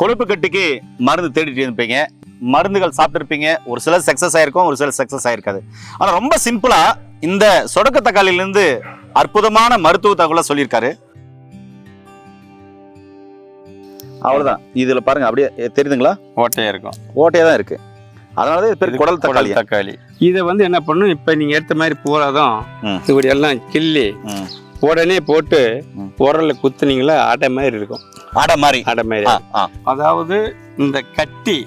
கொழுப்பு கட்டிக்கு மருந்து தேடிட்டு இருப்பீங்க. மருந்துகள் சாப்பிட்டுருப்பீங்க. ஒரு சிலர் சக்ஸஸ் ஆயிருக்கும் ஒரு சிலர் சக்ஸஸ் ஆயிருக்காது. ஆனால் ரொம்ப சிம்பிளா இந்த சொடக்க தக்காளியிலேருந்து அற்புதமான மருத்துவ தகவலை சொல்லியிருக்காரு. அவ்வளவுதான். இதுல பாருங்க அப்படியே தெரியுதுங்களா? ஓட்டையா இருக்கும். ஓட்டையா தான் இருக்கு. அதனால தான் இது பேர் குடல் தக்காளி. தக்காளி. இதை வந்து என்ன பண்ணும்? இப்ப நீங்க எடுத்த மாதிரி பூராதான் ம். இப்படி எல்லாம் கிள்ளி. உடனே போட்டு. உரல்ல குத்துனீங்களா? அடை மாதிரி இருக்கும். அடை மாதிரி. அடை மாதிரி. அதாவது இந்த கட்டி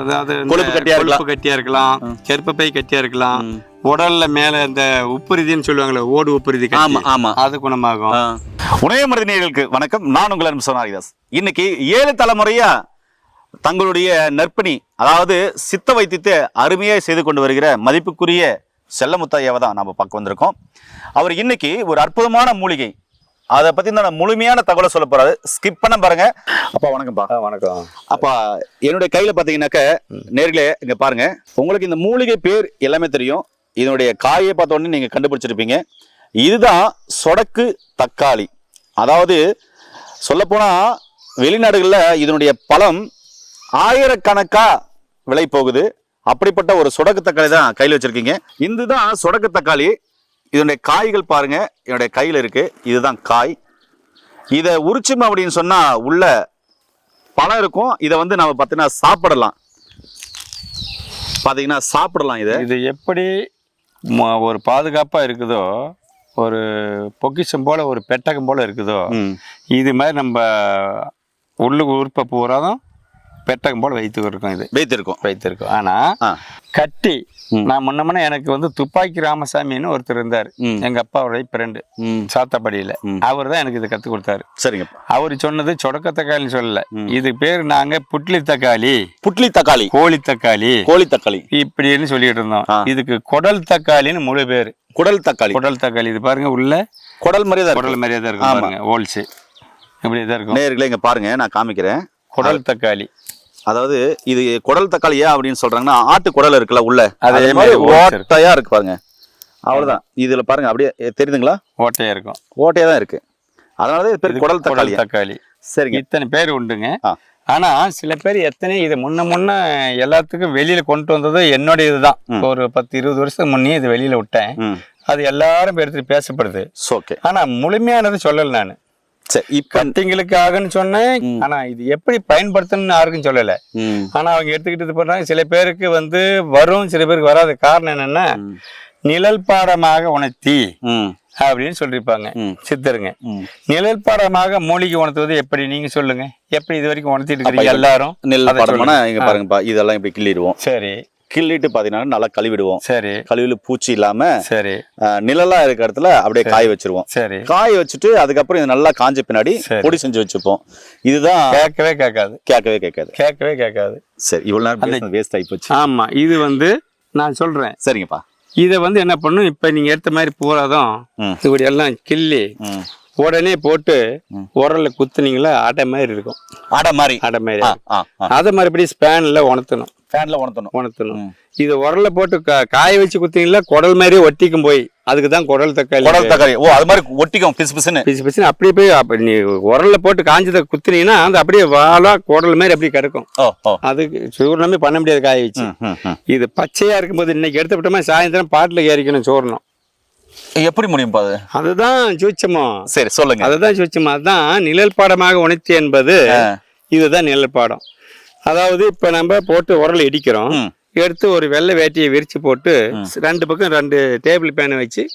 அதாவது கொழுப்பு கட்டியா இருக்கலாம். கொழுப்பு கட்டியா இருக்கலாம். கருப்பை கட்டியா இருக்கலாம். உடல்ல மேல இந்த உப்புரிதின்னு சொல்லுவாங்களே ஓடு உப்புரிதி ஆமா ஆமா. அது குணமாகும். உணவு மருந்தினர்களுக்கு வணக்கம். நான் உங்கள் அன்பு சோனாரிதாஸ். இன்னைக்கு ஏழு தலைமுறையா தங்களுடைய நற்பணி அதாவது சித்த வைத்தியத்தை அருமையாக செய்து கொண்டு வருகிற மதிப்புக்குரிய செல்லமுத்தையாவை தான் நம்ம பார்க்க வந்திருக்கோம். அவர் இன்னைக்கு ஒரு அற்புதமான மூலிகை. அதை பத்தி நான் முழுமையான தகவலை சொல்ல போறாரு. ஸ்கிப் பண்ண பாருங்க. அப்பா வணக்கம்ப்பா. வணக்கம். அப்பா என்னுடைய கையில பாத்தீங்கன்னாக்க நேர்களே இங்க பாருங்க. உங்களுக்கு இந்த மூலிகை பேர் எல்லாமே தெரியும். இதனுடைய காயை பார்த்த உடனே நீங்க கண்டுபிடிச்சிருப்பீங்க. இதுதான் சொடக்கு தக்காளி. அதாவது சொல்லப்போனா வெளிநாடுகளில் இதனுடைய பழம் ஆயிரக்கணக்கா விலை போகுது. அப்படிப்பட்ட ஒரு சொடக்கு தக்காளி தான் கையில் வச்சிருக்கீங்க. இதுதான் சொடக்கு தக்காளி. இதனுடைய காய்கள் பாருங்க. என்னுடைய கையில் இருக்கு. இதுதான் காய். இதை உரிச்சும் அப்படின்னு சொன்னா உள்ள பழம் இருக்கும். இதை வந்து நம்ம பார்த்தீங்கன்னா சாப்பிடலாம். பார்த்தீங்கன்னா சாப்பிடலாம் இதை. இது எப்படி ஒரு பாதுகாப்பா இருக்குதோ ஒரு பொக்கிஷம் போல ஒரு பெட்டகம் போல இருக்குதோ இது மாதிரி நம்ம உள்ளுக்கு உறுப்பை பூராதான் பெட்டகம் போல வைத்து இருக்கோம் இது. வைத்திருக்கோம். வைத்திருக்கோம். ஆனா கட்டி. நான் முன்ன முன்ன எனக்கு வந்து துப்பாக்கி ராமசாமின்னு ஒருத்தர் இருந்தார். எங்க அப்பாவுடைய ஃப்ரெண்டு சாத்தப்படியில. அவர் தான் எனக்கு இதை கத்து கொடுத்தாரு. சரிங்கப்பா. அவர் சொன்னது சொடக்க தக்காளின்னு சொல்லல. இது பேர் நாங்க புட்லி தக்காளி. புட்லி தக்காளி. கோழி தக்காளி. கோழி தக்காளி. இப்படின்னு சொல்லிட்டு இருந்தோம். இதுக்கு குடல் தக்காளின்னு முழு பேர். குடல் தக்காளி. குடல் தக்காளி. இது பாருங்க உள்ள குடல் மாதிரியே தான் குடல் தான் இருக்கும். பாருங்க ஹோல்ஸ் இப்படி தான் இருக்கும். நேர்களே இங்க பாருங்க நான் காமிக்கிறேன். குடல் தக்காளி. அதாவது இது குடல் தக்காளி ஏன் அப்படின்னு சொல்றாங்கன்னா ஆட்டு குடல் இருக்குல்ல உள்ள? அதே மாதிரி. ஓட்டையா இருக்கு பாருங்க. அவ்வளவுதான். இதுல பாருங்க அப்படியே தெரியுதுங்களா? ஓட்டையா இருக்கும். ஓட்டையா தான் இருக்கு. அதனாலதான் இது பேர் குடல் தக்காளி தக்காளி. சரிங்க. இத்தனை பேர் உண்டுங்க. ஆனா சில பேர் எத்தனை இது முன்ன முன்ன எல்லாத்துக்கும் வெளியில கொண்டு வந்தது என்னோட இதுதான். ஒரு பத்து இருபது வருஷத்துக்கு முன்னே இது வெளியில விட்டேன். அது எல்லாரும் எடுத்துட்டு பேசப்படுது. ஓகே ஆனா முழுமையானது சொல்லல நான். சரி கட்டிங்களுக்காகன்னு சொன்னேன். ஆனா இது எப்படி பயன்படுத்தணும்னு யாருக்கும் சொல்லல. ஆனா அவங்க எடுத்துக்கிட்டு இது பண்றாங்க சில பேருக்கு வந்து வரும் சில பேருக்கு வராத. காரணம் என்னன்னா. நிழல் பாடமாக உணர்த்தி அப்படின்னு சொல்லியிருப்பாங்க. சித்தருங்க. நிழல் பாடமாக மூலிகை உணர்த்துவது எப்படி? நீங்க சொல்லுங்க. எப்படி இது வரைக்கும் உணர்த்திட்டு இருக்கிறீங்க இது- எல்லாரும்? அதை படம்னா. இங்க. பாருங்கப்பா இதெல்லாம் இப்படி கிள்ளிடுவோம். சரி. கிள்ளிட்டு பாத்தீங்கன்னா நல்லா கழுவிடுவோம். சரி. கழுவில பூச்சி இல்லாம சரி. நிழலா இருக்கிற இடத்துல அப்படியே காய வச்சிருவோம். சரி. காய வச்சுட்டு அதுக்கப்புறம் இது நல்லா காஞ்ச பின்னாடி. பொடி செஞ்சு வச்சுப்போம். இதுதான் கேட்கவே கேட்காது. கேட்கவே கேட்காது. கேட்கவே கேட்காது. சரி இவ்வளவு நேரம் வேஸ்ட் ஆகி போச்சு ஆமா இது வந்து நான் சொல்றேன். சரிங்கப்பா. இதை வந்து என்ன பண்ணும்? இப்ப நீங்க எடுத்த மாதிரி பூராதான் ம். இப்படி எல்லாம் கிள்ளி உடனே போட்டு. உரல்ல குத்துனீங்களா அடை மாதிரி இருக்கும். அடை மாதிரி. அடை மாதிரி. அதை மறுபடியும் ஸ்பேன்ல உணர்த்தணும். ஃபேன்ல உணர்த்தணும். உணர்த்தணும். இது உரல்ல போட்டு கா- காய வச்சு குத்தீங்களா குடல் மாதிரியே ஒட்டிக்கும் போய் அதுக்கு தான் குடல் தக்காளி. குடல் தக்காளி. ஓ அது மாதிரி ஒட்டிக்கும் பிசு பிசுன்னு. பிசு பிசுன்னு அப்படியே போய் அப்ப நீ உரல்ல போட்டு காஞ்சதை குத்துனீங்கன்னா அது அப்படியே வாழா குடல் மாதிரி அப்படியே கிடக்கும். அதுக்கு சூரணமே பண்ண முடியாது காய வச்சு. இது பச்சையா இருக்கும்போது இன்னைக்கு எடுத்து விட்டோமா சாயந்தரம் பாட்டில் ஏறிக்கணும் சோறணும். எப்படி முடியும் பாது அதுதான் சூச்சமோ சரி சொல்லுங்க. அதுதான் சூச்சமோ அதுதான் நிழல் பாடமாக உணர்ச்சி என்பது இதுதான் நிழல் பாடம். அதாவது இப்ப நம்ம போட்டு உரல் இடிக்கிறோம். எடுத்து ஒரு வெள்ளை வேட்டியை விரிச்சு போட்டு ரெண்டு பக்கம் ரெண்டு டேபிள் பேனை வச்சு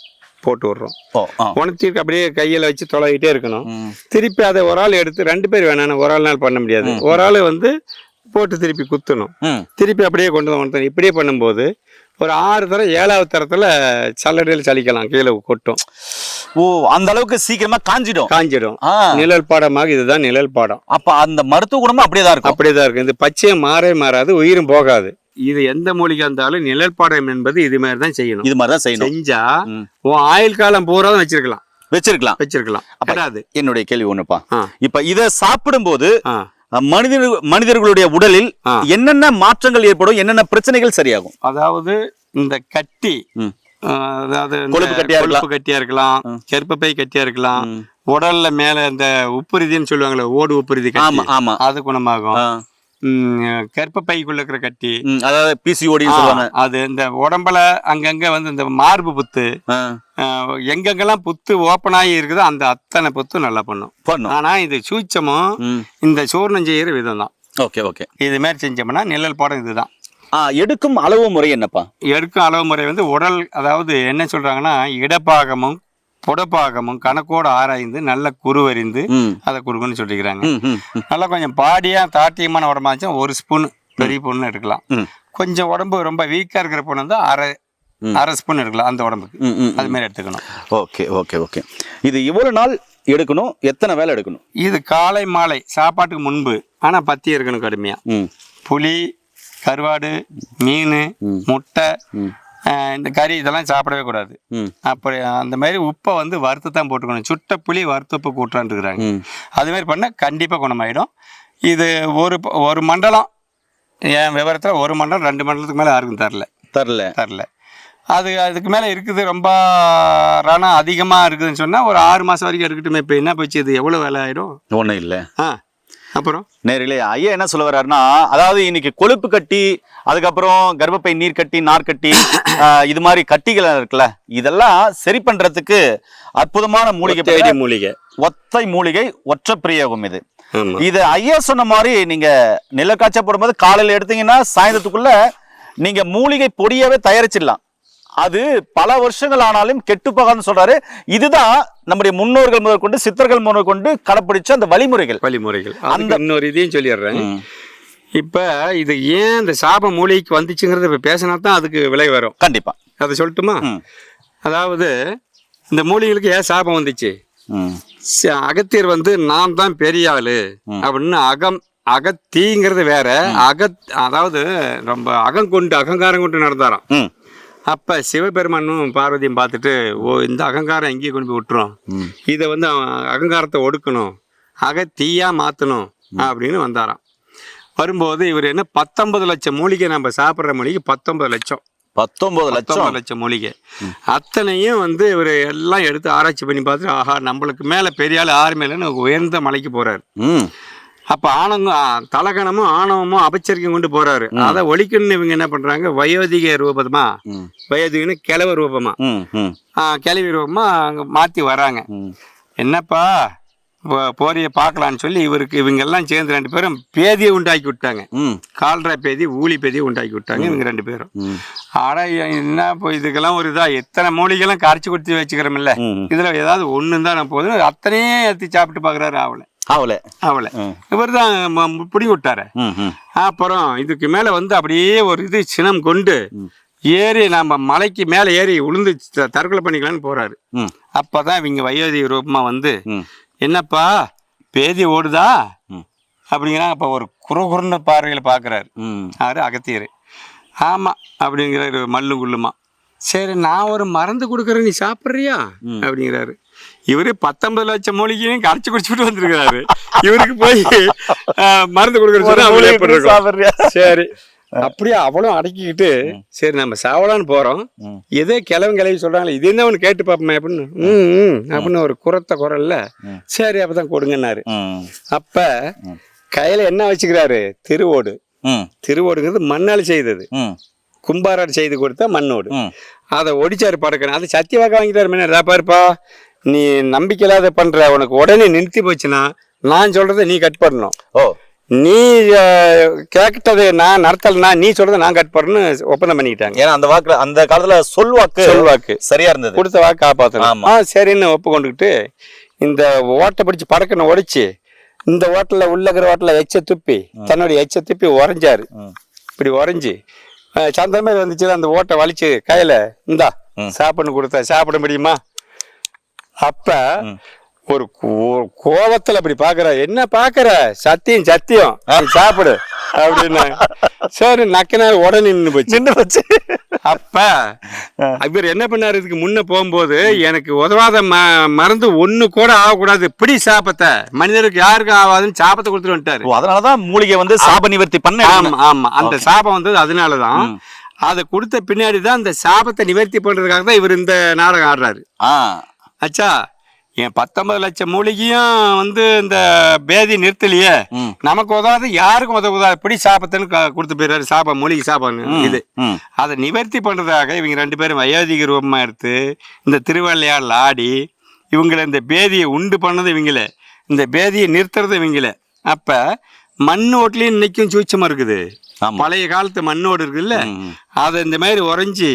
போட்டு விடுறோம். ஓ ஆ. உணர்த்தி அப்படியே கையில வச்சு தொலைகிட்டே இருக்கணும். திருப்பி அதை ஒரு ஆள் எடுத்து ரெண்டு பேர் வேணாம் ஒரு ஆள்னால் பண்ண முடியாது. ஒரு ஆள் வந்து போட்டு திருப்பி குத்தணும். திருப்பி அப்படியே கொண்டு வந்து உணர்த்தணும். இப்படியே பண்ணும்போது ஒரு ஆறு தரம் ஏழாவது தரத்துல சல்லடையில் சலிக்கலாம் கீழே கொட்டும். ஓ அந்த அளவுக்கு சீக்கிரமா காஞ்சிடும். காஞ்சிடும். நிழல் பாடமாக இதுதான் நிழல் பாடம். அப்ப அந்த மருத்துவ குணமும் அப்படியே தான் இருக்கும். அப்படியே தான் இருக்கும். இது பச்சையும் மாறவே மாறாது உயிரும் போகாது. இது எந்த மூலிகை இருந்தாலும் நிழல் பாடம் என்பது இது மாதிரி தான் செய்யணும். இது மாதிரி தான் செய்யணும். செஞ்சா. உன் ஆயுள் காலம் பூரா வச்சிருக்கலாம். வச்சிருக்கலாம். வச்சிருக்கலாம். அப்படாது என்னுடைய கேள்வி ஒண்ணுப்பா. இப்ப இத சாப்பிடும்போது மனிதர் மனிதர்களுடைய உடலில். என்னென்ன மாற்றங்கள் ஏற்படும் என்னென்ன பிரச்சனைகள் சரியாகும்? அதாவது இந்த கட்டி அதாவது கொழுப்பு கட்டியா இருக்கலாம். கருப்பப்பை கட்டியா இருக்கலாம். உடல்ல மேல இந்த உப்புரிதின்னு சொல்லுவாங்களே ஓடு உப்புரிதி ஆமா ஆமா. அது குணமாகும். கர்ப்பப்பைக்குள்ள இருக்கிற கட்டி. அதாவது பிசிஓடி ஆ, சொல்லுவாங்க. அது இந்த உடம்புல அங்கங்க வந்து இந்த மார்பு புத்து. எங்கெங்கெல்லாம் புத்து ஓப்பன் ஆகி இருக்குதோ அந்த அத்தனை புத்து நல்லா பண்ணும். பண்ணும். ஆனா இது சூச்சமும் இந்த சூர்ணம் செய்யற விதம் தான் ஓகே ஓகே. இது மாதிரி செஞ்சோம்னா நிழல் பாடம் இதுதான். எடுக்கும் அளவு முறை என்னப்பா? எடுக்கும் அளவு முறை வந்து உடல் அதாவது என்ன சொல்றாங்கன்னா இடப்பாகமும் புடப்பாகமும் கணக்கோடு ஆராய்ந்து நல்ல குருவறிந்து அதை கொடுக்கணும்னு சொல்லிக்கிறாங்க. நல்லா கொஞ்சம் பாடியா தாட்டியமான உடம்பா இருந்துச்சா ஒரு ஸ்பூன் பெரிய பொண்ணு எடுக்கலாம். கொஞ்சம் உடம்பு ரொம்ப வீக்கா இருக்கிற பொண்ணு வந்து அரை. அரை ஸ்பூன் எடுக்கலாம் அந்த உடம்புக்கு. அது மாதிரி எடுத்துக்கணும். Okay okay okay. இது இவ்வளவு நாள் எடுக்கணும் எத்தனை வேலை எடுக்கணும்? இது காலை மாலை சாப்பாட்டுக்கு முன்பு ஆனா பத்தி இருக்கணும் கடுமையா. புளி கருவாடு மீன். முட்டை இந்த கறி இதெல்லாம் சாப்பிடவே கூடாது. ம். அப்படி அந்த மாதிரி உப்பை வந்து வறுத்து தான் போட்டுக்கணும். சுட்ட புளி வறுத்து உப்பு கூட்டுறான்னு இருக்கிறாங்க ம். அது மாதிரி பண்ணால் கண்டிப்பாக குணமாயிடும். இது ஒரு ஒரு மண்டலம் என் விவரத்தில் ஒரு மண்டலம் ரெண்டு மண்டலத்துக்கு மேலே யாருக்கும் தரல. தரல. தரல. அது அதுக்கு மேலே இருக்குது ரொம்ப ரணம் அதிகமாக இருக்குதுன்னு சொன்னால் ஒரு ஆறு மாதம் வரைக்கும் இருக்கட்டுமே இப்போ என்ன போச்சு இது எவ்வளோ வேலை ஆகிடும் ஒன்றும் இல்லை. ஆ. அப்புறம்? நேரிலே ஐயா என்ன சொல்ல வர்றாருன்னா அதாவது இன்னைக்கு கொழுப்பு கட்டி அதுக்கப்புறம் கர்ப்பப்பை நீர் கட்டி நார் கட்டி இது மாதிரி கட்டிகள் இருக்குல்ல இதெல்லாம் சரி பண்றதுக்கு அற்புதமான மூலிகை மூலிகை. ஒத்தை மூலிகை ஒற்றை பிரயோகம் இது. இது ஐயா சொன்ன மாதிரி நீங்க நிலக்காய்ச்ச போடும்போது காலையில எடுத்தீங்கன்னா சாயந்தரத்துக்குள்ள நீங்க மூலிகை பொடியாவே தயாரிச்சிடலாம். அது பல வருஷங்கள் ஆனாலும் கெட்டு போகாதுன்னு சொல்றாரு. இதுதான் நம்முடைய முன்னோர்கள் முதல் கொண்டு சித்தர்கள் முதல் கொண்டு கடைப்பிடிச்ச அந்த வழிமுறைகள். வழிமுறைகள். அந்த இன்னொரு இதையும் சொல்லிடுறேன். இப்போ இது ஏன் இந்த சாப மூலிகைக்கு வந்துச்சுங்கிறத இப்போ பேசினா தான் அதுக்கு விலை வரும். கண்டிப்பா. அதை சொல்லட்டுமா. அதாவது இந்த மூலிகைகளுக்கு ஏன் சாபம் வந்துச்சு? அகத்தியர் வந்து நான் தான் பெரிய ஆளு. அப்படின்னு அகம் அகத்தீங்கிறது வேற. அக அதாவது ரொம்ப அகம் கொண்டு அகங்காரம் கொண்டு நடந்தாராம். அப்ப சிவபெருமானும் பார்வதியும் பார்த்துட்டு ஓ இந்த அகங்காரம் எங்கேயும் கொண்டு போய் விட்டுரும். இதை வந்து அவன் அகங்காரத்தை ஒடுக்கணும். அகத்தீயா மாத்தணும். அப்படின்னு வந்தாராம். வரும்போது இவர் என்ன பத்தொன்பது லட்சம் மூலிகை நம்ம சாப்பிட்ற மூலிகை பத்தொன்பது லட்சம். பத்தொன்பது லட்சம்? லட்சம் மூலிகை. அத்தனையும் வந்து இவர் எல்லாம் எடுத்து ஆராய்ச்சி பண்ணி பார்த்துட்டு ஆஹா நம்மளுக்கு மேலே பெரிய ஆள் ஆறு மேலேன்னு உயர்ந்த மலைக்கு போறாரு. ம். அப்ப ஆனங்க ஆ, தலகணமும் ஆணவமும் அபச்சரிக்கம் கொண்டு போறாரு. அதை ஒழிக்கணும்னு இவங்க என்ன பண்றாங்க? வயோதிக ரூபமா? வயோதிகன்னு கிழவ ரூபமா? கிழவி ரூபமா அங்க மாத்தி வராங்க. என்னப்பா? போரிய பார்க்கலான்னு சொல்லி இவருக்கு இவங்க எல்லாம் சேர்ந்து ரெண்டு பேரும் பேதியை உண்டாக்கி விட்டாங்க. கால்ரா பேதி ஊழி பேதியை உண்டாக்கி விட்டாங்க இவங்க ரெண்டு பேரும். ஆனா என்ன இப்போ இதுக்கெல்லாம் ஒரு இதா? எத்தனை மூலிகைலாம் கரைச்சி கொடுத்து வச்சுக்கிறோம்ல. இதுல ஏதாவது ஒண்ணு தான் நான் போதும் அத்தனையும் எடுத்து சாப்பிட்டு பார்க்குறாரு அவளை ஆவல. அவளை ம். இவர் தான் பிடி விட்டாரு அப்புறம் இதுக்கு மேலே வந்து அப்படியே ஒரு இது சினம் கொண்டு ஏறி நம்ம மலைக்கு மேலே ஏறி உளுந்து தற்கொலை பண்ணிக்கலான்னு போறாரு. ம். அப்போ தான் இவங்க வயோதி ரூபமாக வந்து என்னப்பா பேதி ஓடுதா? ம். அப்படிங்கிறாங்க. அப்போ ஒரு குறுகுறுன பார்வையில் பார்க்குறாரு. யாரு அகத்தியர். ஆமாம் அப்படிங்கிறாரு மல்லு குள்ளுமா. சரி நான் ஒரு மருந்து கொடுக்குறேன் நீ சாப்பிட்றியா? அப்படிங்கிறாரு. இவரு பத்தொன்பது லட்சம் மூலிகையும் கரைச்சி குடிச்சுட்டு வந்திருக்கிறாரு. இவருக்கு போய் மருந்து கொடுக்குறது? சரி. அப்படியே அவளும் அடக்கிக்கிட்டு சரி நம்ம சாவலான்னு போறோம். எதே கிளவன் கிளவி சொல்றாங்களே இது என்ன ஒன்று கேட்டு பார்ப்போமே அப்படின்னு. ம் அப்படின்னு ஒரு குரத்த குரல்ல. சரி அப்பதான் கொடுங்கன்னாரு. அப்ப கையில என்ன வச்சுக்கிறாரு? திருவோடு. திருவோடுங்கிறது மண்ணால் செய்தது. ம். கும்பாரார் செய்து கொடுத்த மண்ணோடு. அதை ஒடிச்சாரு படக்கணும். அதை சத்தியவாக்க வாங்கிட்டாரு இதா பாருப்பா. நீ நம்பிக்கை இல்லாத பண்ற உனக்கு உடனே நிறுத்தி போச்சுன்னா நான் சொல்றதை நீ கட் பண்ணணும். ஓ. நீ கேட்டதை நான் நடத்தலைன்னா நீ சொல்றதை நான் கட் பண்ணணும் ஒப்பந்தம் பண்ணிக்கிட்டாங்க. ஏன்னா அந்த வாக்குல அந்த காலத்துல சொல்வாக்கு சொல்வாக்கு. சரியா இருந்தது. கொடுத்த வாக்கு காப்பாற்றணும். ஆ சரின்னு ஒப்பு கொண்டுக்கிட்டு இந்த ஓட்டை பிடிச்சி படக்கனை உடைச்சு இந்த ஓட்டில் உள்ளக்கிற ஓட்டில் எச்ச துப்பி தன்னுடைய எச்ச துப்பி உறைஞ்சாரு. இப்படி உறைஞ்சி அஹ், சந்திரமே வந்துச்சு அந்த ஓட்டை வலிச்சு கையில இந்தா. சாப்பிடணும் கொடுத்தா சாப்பிட முடியுமா? அப்ப. ஒரு கோ- கோவத்துல அப்படி பாக்குற என்ன பாக்குற? சத்தியம் சத்தியம். சாப்பிடு. அப்படின்னு. சரி நக்கினா உடனே நின்று போச்சு. நின்று வச்சு அப்ப இவர் என்ன பண்ணாரு? இதுக்கு முன்ன போகும்போது எனக்கு உதவாத ம- மருந்து ஒண்ணு கூட ஆகக்கூடாது. பிடி சாபத்தை. மனிதருக்கு யாருக்கும் ஆகாதுன்னு சாபத்தை கொடுத்துட்டு வந்துட்டாரு. அதனாலதான் மூலிகை வந்து சாப நிவர்த்தி பண்ண ஆமா. ஆமா. அந்த சாபம் வந்தது அதனாலதான். அதை கொடுத்த பின்னாடி தான் அந்த சாபத்தை நிவர்த்தி பண்றதுக்காக தான் இவர் இந்த நாடகம் ஆடுறாரு. அச்சா என் பத்தொன்பது லட்சம் மூலிகையும் வந்து இந்த பேதி நிறுத்தலையே. நமக்கு உதவாது யாருக்கும் உதவுதா இப்படி சாபத்துன்னு கொடுத்து போயிடுறாரு சாபம் மூலிகை சாபம் இது. அதை நிவர்த்தி பண்றதாக இவங்க ரெண்டு பேரும் வயோதிக ரூபமா எடுத்து இந்த திருவள்ளையாடல் ஆடி இவங்களை இந்த பேதியை உண்டு பண்ணது இவங்கள. இந்த பேதியை நிறுத்துறது இவங்கள. அப்ப மண் ஓட்டுலயும் இன்னைக்கும் சூட்சமா இருக்குது. பழைய காலத்து மண்ணோடு இருக்குல்ல. அதை இந்த மாதிரி உறைஞ்சி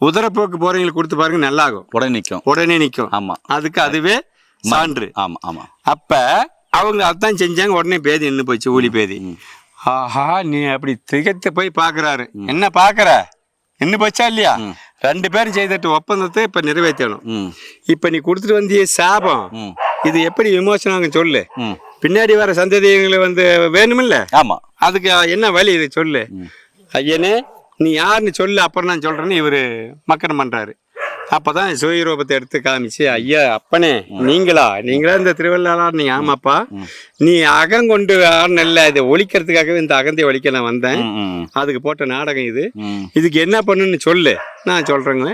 உதரப்போக்கு போறவங்களுக்கு கொடுத்து பாருங்க நல்லாகும். உடனே நிக்கும். உடனே நிற்கும் ஆமா. அதுக்கு அதுவே சான்று. ஆமா ஆமா. அப்ப அவங்க அதான் செஞ்சாங்க உடனே பேதி நின்று போச்சு ஊழி பேதி. ஆஹா நீ அப்படி திகத்து போய் பாக்குறாரு. என்ன பாக்குற? நின்று போச்சா இல்லையா? ரெண்டு பேரும் செய்துட்டு ஒப்பந்தத்தை இப்ப நிறைவேற்றணும். இப்ப நீ கொடுத்துட்டு வந்திய சாபம். இது எப்படி விமோசனம் சொல்லு. பின்னாடி வர சந்ததிகளை வந்து வேணுமில்ல? ஆமா. அதுக்கு என்ன வழி இது சொல்லு. ஐயனே நீ யாருன்னு சொல்லு அப்புறம் நான் சொல்றேன்னு இவரு மக்கரம் பண்றாரு. அப்பதான் சுயரூபத்தை எடுத்து காமிச்சு ஐயா அப்பனே நீங்களா? நீங்களா இந்த திருவள்ளாளர் நீ ஆமாப்பா. நீ அகம் கொண்டு ஆடனல்ல இதை ஒழிக்கிறதுக்காகவே இந்த அகந்தை ஒழிக்க நான் வந்தேன். அதுக்கு போட்ட நாடகம் இது. இதுக்கு என்ன பண்ணுன்னு சொல்லு. நான் சொல்றேங்க.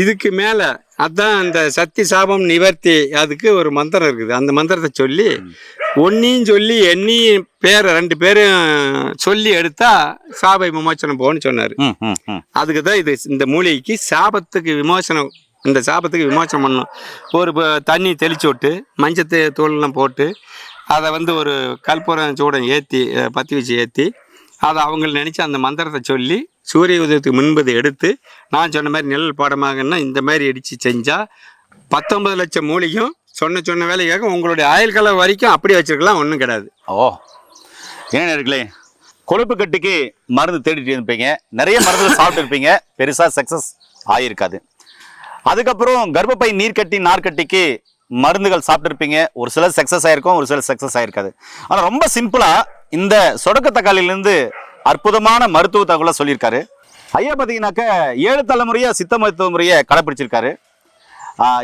இதுக்கு மேல அதான் அந்த சக்தி சாபம் நிவர்த்தி அதுக்கு ஒரு மந்திரம் இருக்குது. அந்த மந்திரத்தை சொல்லி ஒன்னையும் சொல்லி எண்ணியும் பேரை ரெண்டு பேரும் சொல்லி எடுத்தா சாப விமோசனம் போன்னு சொன்னாரு. அதுக்கு தான் இது இந்த மூலிகைக்கு சாபத்துக்கு விமோசனம் இந்த சாபத்துக்கு விமோசனம் பண்ணணும் ஒரு தண்ணி தெளிச்சு விட்டு மஞ்சத்தை தூளெல்லாம் போட்டு அதை வந்து ஒரு கற்பூரம் சூடம் ஏற்றி பற்றி வச்சு ஏற்றி அதை அவங்கள நினச்சி அந்த மந்திரத்தை சொல்லி சூரிய உதயத்துக்கு முன்பதை எடுத்து நான் சொன்ன மாதிரி நிழல் பாடமாகன்னா இந்த மாதிரி அடித்து செஞ்சால் பத்தொன்பது லட்சம் மூலிகையும் சொன்ன சொன்ன வேலைக்காக உங்களுடைய ஆயுள் காலம் வரைக்கும் அப்படியே வச்சிருக்கலாம் ஒன்றும் கிடையாது. ஓ. என்ன இருக்கலே கொழுப்பு கட்டிக்கு மருந்து தேடிட்டு இருப்பீங்க. நிறைய மருந்து சாப்பிட்டு இருப்பீங்க. பெருசாக சக்ஸஸ் ஆகியிருக்காது அதுக்கப்புறம் கர்ப்பப்பை நீர்க்கட்டி நார்க்கட்டிக்கு மருந்துகள் சாப்பிட்டுருப்பீங்க ஒரு சிலர் சக்ஸஸ் ஆகிருக்கும் ஒரு சிலர் சக்ஸஸ் ஆகிருக்காது ஆனால் ரொம்ப சிம்பிளாக இந்த சொடக்க தக்காளியிலிருந்து அற்புதமான மருத்துவ தகவலை சொல்லியிருக்காரு. ஐயா பார்த்தீங்கன்னாக்க ஏழு தலைமுறையாக சித்த மருத்துவ முறையை கடைப்பிடிச்சிருக்காரு.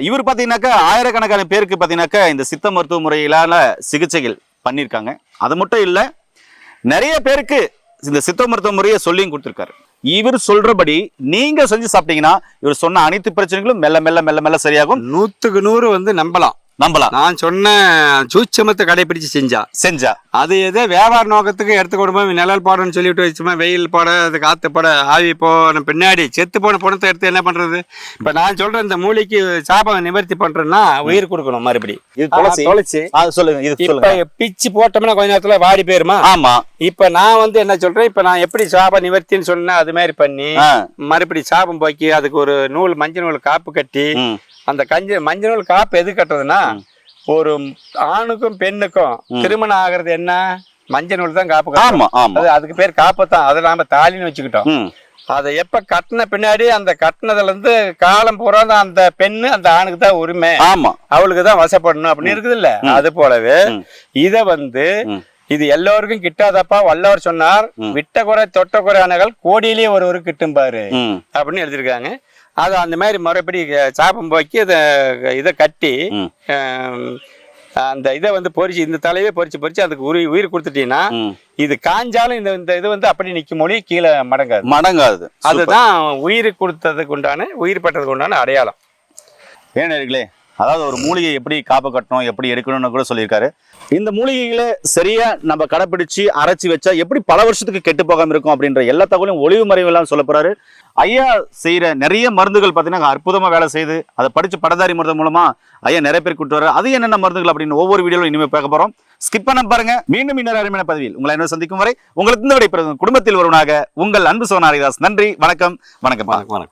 இவர் பார்த்தீங்கன்னாக்கா ஆயிரக்கணக்கான பேருக்கு பார்த்தீங்கன்னாக்கா இந்த சித்த மருத்துவ முறையிலான சிகிச்சைகள் பண்ணியிருக்காங்க. அது மட்டும் இல்லை நிறைய பேருக்கு இந்த சித்த மருத்துவ முறையை சொல்லியும் கொடுத்துருக்காரு. இவர் சொல்றபடி நீங்க செஞ்சு சாப்பிட்டீங்கன்னா இவர் சொன்ன அனைத்து பிரச்சனைகளும் மெல்ல மெல்ல மெல்ல மெல்ல சரியாகும். நூற்றுக்கு நூறு வந்து நம்பலாம். நம்பலாம். நான் சொன்ன சூட்சமத்தை கடைபிடிச்சு செஞ்சா. செஞ்சா. அது எதோ? வியாபார நோக்கத்துக்கு எடுத்து கொடுப்போம் நிழல் பாடம்னு சொல்லிவிட்டு வச்சுமா வெயில் பாட அது காற்று பாட ஆவி போன பின்னாடி செத்து போன பணத்தை எடுத்து என்ன பண்றது? இப்ப நான் சொல்றேன் இந்த மூலிக்கு சாபம் நிவர்த்தி பண்றேன்னா உயிர் கொடுக்கணும் மறுபடி. இது தொலைச்சு சொல்லுங்க இது இப்ப பிச்சு போட்டோம்னா கொஞ்ச நேரத்துல வாடி போயிருமா? ஆமா. இப்ப நான் வந்து என்ன சொல்றேன் இப்ப நான் எப்படி சாப நிவர்த்தின்னு சொன்னேன் அது மாதிரி பண்ணி மறுபடி சாபம் போக்கி அதுக்கு ஒரு நூல் மஞ்சள் நூல் காப்பு கட்டி அந்த கஞ்சி மஞ்சள் நூல் காப்பு எது கட்டுறதுன்னா ஒரு ஆணுக்கும் பெண்ணுக்கும் திருமணம் ஆகிறது என்ன? மஞ்சள் நூல் தான் காப்பு அது அதுக்கு பேர் காப்பு தான். அதை நாம தாலின்னு வச்சுக்கிட்டோம். அதை எப்ப கட்டின பின்னாடி அந்த கட்டினதுல இருந்து காலம் பூரா அந்த பெண்ணு அந்த ஆணுக்கு தான் உரிமை. ஆமா. அவளுக்கு தான் வசப்படணும் அப்படின்னு இருக்குது இல்ல அது போலவே. இத வந்து. இது எல்லோருக்கும் கிட்டாதப்பா வல்லவர் சொன்னார். விட்ட குறை தொட்ட குறை அணைகள் கோடியிலேயே ஒருவரு கிட்டும் பாரு. அப்படின்னு எழுதியிருக்காங்க. அது அந்த மாதிரி முறைப்படி அஹ், சாப்பம் போக்கி அதை இதை கட்டி அந்த இதை வந்து பொரிச்சு இந்த தலையே பொரிச்சு பொரிச்சு அதுக்கு உயிர் உயிர் கொடுத்துட்டீங்கன்னா. இது காஞ்சாலும் இந்த இந்த இது வந்து அப்படி நிற்கும் மொழி கீழே மடங்காது. மடங்காது. அதுதான் உயிர் கொடுத்ததுக்கு உண்டான உயிர் பெற்றதுக்கு உண்டான அடையாளம். ஏனர்களே அதாவது ஒரு மூலிகை எப்படி காப்பு கட்டணும் எப்படி எடுக்கணும்னு கூட சொல்லியிருக்காரு. இந்த மூலிகைகளை சரியா நம்ம கடைப்பிடிச்சு அரைச்சி வச்சா எப்படி பல வருஷத்துக்கு கெட்டு போகாம இருக்கும் அப்படின்ற எல்லா தகவலையும் ஒளிவு மறைவெல்லாம் சொல்ல போறாரு. ஐயா செய்யற நிறைய மருந்துகள் பார்த்தீங்கன்னா அற்புதமா வேலை செய்து அதை படிச்சு படதாரி மருந்து மூலமா ஐயா நிறைய பேர் கூட்டு வர அது என்னென்ன மருந்துகள் அப்படின்னு ஒவ்வொரு வீடியோவில் இனிமே பார்க்க போறோம். ஸ்கிப் பண்ண பாருங்க. மீண்டும் இன்னொரு அருமையான பதவியில் உங்களை என்ன சந்திக்கும் வரை உங்களுக்கு இந்த விடை குடும்பத்தில் ஒருவனாக உங்கள் அன்பு சோனாரிதாஸ் நன்றி வணக்கம் வணக்கம் வணக்கம் வணக்கம்.